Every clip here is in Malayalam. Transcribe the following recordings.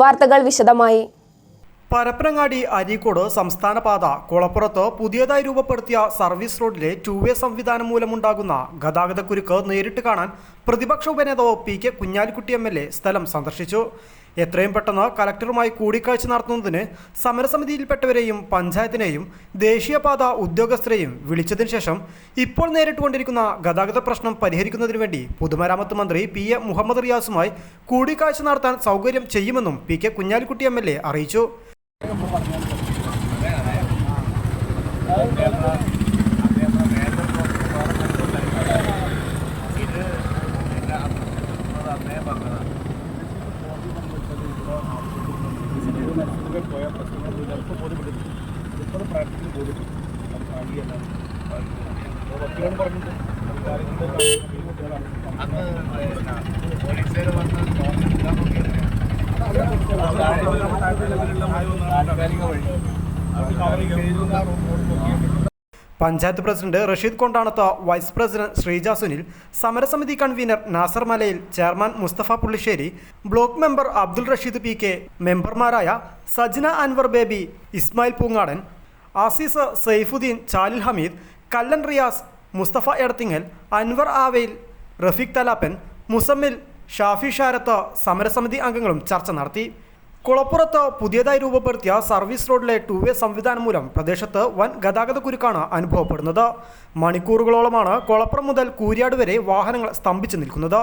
വാർത്തകൾ വിശദമായി. പരപ്പനങ്ങാടി അരീക്കോട് സംസ്ഥാന പാത കുളപ്പുറത്ത് പുതിയതായി രൂപപ്പെടുത്തിയ സർവീസ് റോഡിലെ ടൂ വേ സംവിധാനം മൂലമുണ്ടാകുന്ന ഗതാഗതക്കുരുക്ക് നേരിട്ട് കാണാൻ പ്രതിപക്ഷ ഉപനേതാവ് P K Kunhalikutty M L A സ്ഥലം സന്ദർശിച്ചു. എത്രയും പെട്ടെന്ന് കലക്ടറുമായി കൂടിക്കാഴ്ച നടത്തുന്നതിന് സമരസമിതിയിൽപ്പെട്ടവരെയും പഞ്ചായത്തിനെയും ദേശീയപാത ഉദ്യോഗസ്ഥരെയും വിളിച്ചതിന് ശേഷം ഇപ്പോൾ നേരിട്ടുകൊണ്ടിരിക്കുന്ന ഗതാഗത പ്രശ്നം പരിഹരിക്കുന്നതിന് വേണ്ടി പൊതുമരാമത്ത് മന്ത്രി പി എ മുഹമ്മദ് റിയാസുമായി കൂടിക്കാഴ്ച നടത്താൻ സൗകര്യം ചെയ്യുമെന്നും P K Kunhalikutty M L A അറിയിച്ചു ബോധത്തിൽ പോയാൽ പ്രശ്നങ്ങളൊന്നുമില്ല അവർക്ക് ബോധ്യപ്പെടുത്തി ഇപ്പോൾ പ്രാക്ടിക്കൽ ബോധ്യപ്പെടുത്തി അത് കാണിയല്ല വക്കീലോട് പറഞ്ഞിട്ട് പോലീസുകാർ വന്ന് നോക്കാൻ നോക്കിയിട്ടില്ല താഴെ വഴി. അവർക്ക് covering panchayat president Rasheed കൊണ്ടാണത്ത vice president Sreeja Sunil സമരസമിതി convener Nasar Malayil chairman Musthafa Pullisseri block member Abdul Rasheed P K മെമ്പർമാരായ സജ്ന അൻവർ ബേബി ഇസ്മായിൽ പൂങ്ങാടൻ ആസീസ് സൈഫുദ്ദീൻ ചാലിൽ ഹമീദ് കല്ലൻ റിയാസ് മുസ്തഫ എടത്തിങ്ങൽ അൻവർ ആവയിൽ റഫീഖ് തലാപ്പൻ മുസമ്മിൽ ഷാഫി ഷാരത്ത് സമരസമിതി അംഗങ്ങളും ചർച്ച നടത്തി. കുളപ്പുറത്ത് പുതിയതായി രൂപപ്പെടുത്തിയ സർവീസ് റോഡിലെ ടു വേ സംവിധാനം മൂലം പ്രദേശത്ത് വൻ ഗതാഗത കുരുക്കാണ് അനുഭവപ്പെടുന്നത്. മണിക്കൂറുകളോളമാണ് കുളപ്പുറം മുതൽ കൂരിയാട് വരെ വാഹനങ്ങൾ സ്തംഭിച്ചു നിൽക്കുന്നത്.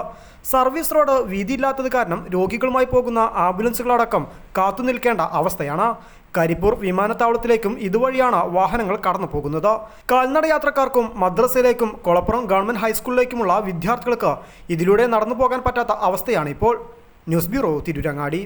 സർവീസ് റോഡ് വീതിയില്ലാത്തത് കാരണം രോഗികളുമായി പോകുന്ന ആംബുലൻസുകളടക്കം കാത്തുനിൽക്കേണ്ട അവസ്ഥയാണ്. കരിപ്പൂർ വിമാനത്താവളത്തിലേക്കും ഇതുവഴിയാണ് വാഹനങ്ങൾ കടന്നു പോകുന്നത്. കാൽനട യാത്രക്കാർക്കും മദ്രസയിലേക്കും കുളപ്പുറം ഗവൺമെന്റ് ഹൈസ്കൂളിലേക്കുമുള്ള വിദ്യാർത്ഥികൾക്ക് ഇതിലൂടെ നടന്നു പോകാൻ പറ്റാത്ത അവസ്ഥയാണ് ഇപ്പോൾ. News bureau Thirurangadi.